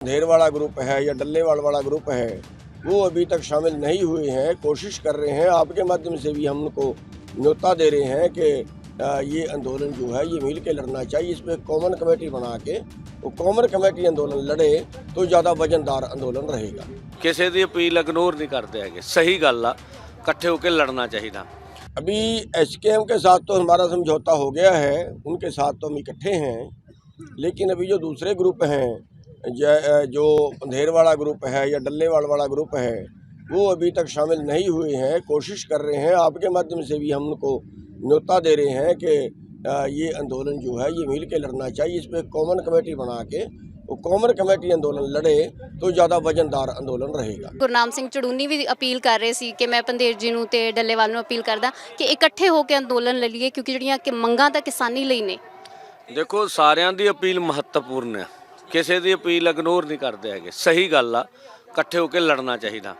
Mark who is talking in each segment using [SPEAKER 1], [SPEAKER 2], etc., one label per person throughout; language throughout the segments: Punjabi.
[SPEAKER 1] ढेर वाला ग्रुप है या डल्लेवाल वाला ग्रुप है वो अभी तक शामिल नहीं हुए हैं कोशिश कर रहे हैं आपके माध्यम से भी हम उनको न्योता दे रहे हैं कि अ, ये आंदोलन जो है ये मिल के लड़ना चाहिए इस पर कॉमन कमेटी बना के वो कॉमन कमेटी आंदोलन लड़े तो ज़्यादा वजनदार आंदोलन रहेगा
[SPEAKER 2] ਕਿਸੇ ਦੀ ਅਪੀਲ ਇਗਨੋਰ ਨਹੀਂ ਕਰਦੇ ਹੈਗੇ ਸਹੀ ਗੱਲ ਆ ਇਕੱਠੇ ਹੋ ਕੇ ਲੜਨਾ ਚਾਹੀਦਾ
[SPEAKER 1] अभी एच के साथ तो हमारा समझौता हो गया है उनके साथ तो हम इकट्ठे हैं लेकिन अभी जो दूसरे ग्रुप हैं ज- जो अंधेर वाला ग्रुप है या डल्लेवाल वाला ग्रुप है वो अभी तक शामिल नहीं हुए हैं कोशिश कर रहे हैं आपके माध्यम से भी हम उनको न्योता दे रहे हैं कि अ, ये आंदोलन जो है ये मिल के लड़ना चाहिए इस पर कॉमन कमेटी बना के वो कॉमन कमेटी आंदोलन लड़े तो ज़्यादा वजनदार आंदोलन रहेगा
[SPEAKER 3] ਗੁਰਨਾਮ ਸਿੰਘ ਚੜੂਨੀ ਵੀ ਅਪੀਲ ਕਰ ਰਹੇ ਸੀ ਕਿ ਮੈਂ ਪੰਦੇਰ ਜੀ ਨੂੰ ਤੇ ਡੱਲੇਵਾਲ ਨੂੰ ਅਪੀਲ ਕਰਦਾ ਕਿ ਇਕੱਠੇ ਹੋ ਕੇ ਅੰਦੋਲਨ ਲੈ ਲਈਏ ਕਿਉਂਕਿ ਜਿਹੜੀਆਂ ਕਿ ਮੰਗਾਂ ਤਾਂ ਕਿਸਾਨੀ ਲਈ ਨੇ
[SPEAKER 2] ਦੇਖੋ ਸਾਰਿਆਂ ਦੀ ਅਪੀਲ ਮਹੱਤਵਪੂਰਨ ਹੈ ਕਿਸੇ ਦੀ ਅਪੀਲ ਇਗਨੋਰ ਨਹੀਂ ਕਰਦੇ ਹੈਗੇ। ਸਹੀ ਗੱਲ ਆ, ਇਕੱਠੇ ਹੋ ਕੇ ਲੜਨਾ ਚਾਹੀਦਾ।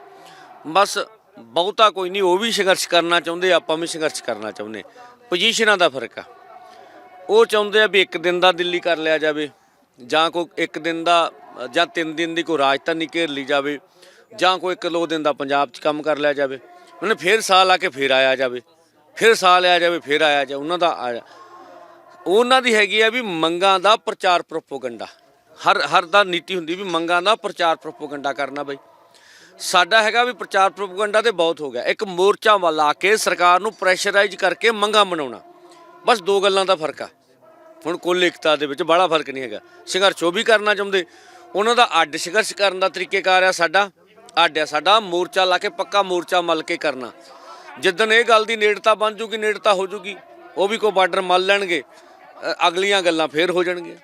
[SPEAKER 2] ਬਸ ਬਹੁਤਾ ਕੋਈ ਨਹੀਂ, ਉਹ ਵੀ ਸੰਘਰਸ਼ ਕਰਨਾ ਚਾਹੁੰਦੇ, ਆਪਾਂ ਵੀ ਸੰਘਰਸ਼ ਕਰਨਾ ਚਾਹੁੰਦੇ। ਪੋਜੀਸ਼ਨਾਂ ਦਾ ਫ਼ਰਕ ਆ। ਉਹ ਚਾਹੁੰਦੇ ਆ ਵੀ ਇੱਕ ਦਿਨ ਦਾ ਦਿੱਲੀ ਕਰ ਲਿਆ ਜਾਵੇ, ਜਾਂ ਕੋਈ ਇੱਕ ਦਿਨ ਦਾ, ਜਾਂ ਤਿੰਨ ਦਿਨ ਦੀ ਕੋਈ ਰਾਜਧਾਨੀ ਘੇਰ ਲਈ ਜਾਵੇ, ਜਾਂ ਕੋਈ ਇੱਕ ਦੋ ਦਿਨ ਦਾ ਪੰਜਾਬ 'ਚ ਕੰਮ ਕਰ ਲਿਆ ਜਾਵੇ। ਉਹਨੇ ਫਿਰ ਸਾਲ ਆ ਕੇ ਫਿਰ ਆਇਆ ਜਾਵੇ, ਫਿਰ ਸਾਲ ਆਇਆ ਜਾਵੇ, ਫਿਰ ਆਇਆ ਜਾ ਉਹਨਾਂ ਦਾ ਆ- ਉਹਨਾਂ ਦੀ ਹੈਗੀ ਆ ਵੀ ਮੰਗਾਂ ਦਾ ਪ੍ਰਚਾਰ ਪ੍ਰੋਪਗੈਂਡਾ ਹਰ ਹਰ ਦਾ ਨੀਤੀ ਹੁੰਦੀ ਵੀ ਮੰਗਾਂ ਦਾ ਪ੍ਰਚਾਰ ਪ੍ਰੋਪਗੈਂਡਾ ਕਰਨਾ ਬਈ। ਸਾਡਾ ਹੈਗਾ ਵੀ ਪ੍ਰਚਾਰ ਪ੍ਰੋਪਗੈਂਡਾ ਤੇ ਬਹੁਤ ਹੋ ਗਿਆ। ਇੱਕ ਮੋਰਚਾ ਲਾ ਕੇ ਸਰਕਾਰ ਨੂੰ ਪ੍ਰੈਸ਼ਰਾਈਜ਼ ਕਰਕੇ ਮੰਗਾਂ ਬਣਾਉਣਾ ਬਸ ਦੋ ਗੱਲਾਂ ਦਾ ਫ਼ਰਕ ਆ। ਹੁਣ ਕੁੱਲ ਇਕਤਾ ਦੇ ਵਿੱਚ ਬੜਾ ਫ਼ਰਕ ਨਹੀਂ ਹੈਗਾ। ਸੰਘਰਸ਼ ਉਹ ਵੀ ਕਰਨਾ ਚਾਹੁੰਦੇ। ਉਹਨਾਂ ਦਾ ਅੱਡ ਸੰਘਰਸ਼ ਕਰਨ ਦਾ ਤਰੀਕੇਕਾਰ ਆ ਸਾਡਾ। ਅੱਡ ਆ ਸਾਡਾ ਮੋਰਚਾ ਲਾ ਕੇ ਪੱਕਾ ਮੋਰਚਾ ਮਲ ਕੇ ਕਰਨਾ। ਜਿੱਦਣ ਇਹ ਗੱਲ ਦੀ ਨੇੜਤਾ ਬਣ ਜੂਗੀ, ਨੇੜਤਾ ਹੋ ਜੂਗੀ, ਉਹ ਵੀ ਕੋਈ ਬਾਰਡਰ ਮਲ ਲੈਣਗੇ। ਅਗਲੀਆਂ ਗੱਲਾਂ ਫੇਰ ਹੋ ਜਾਣਗੀਆਂ।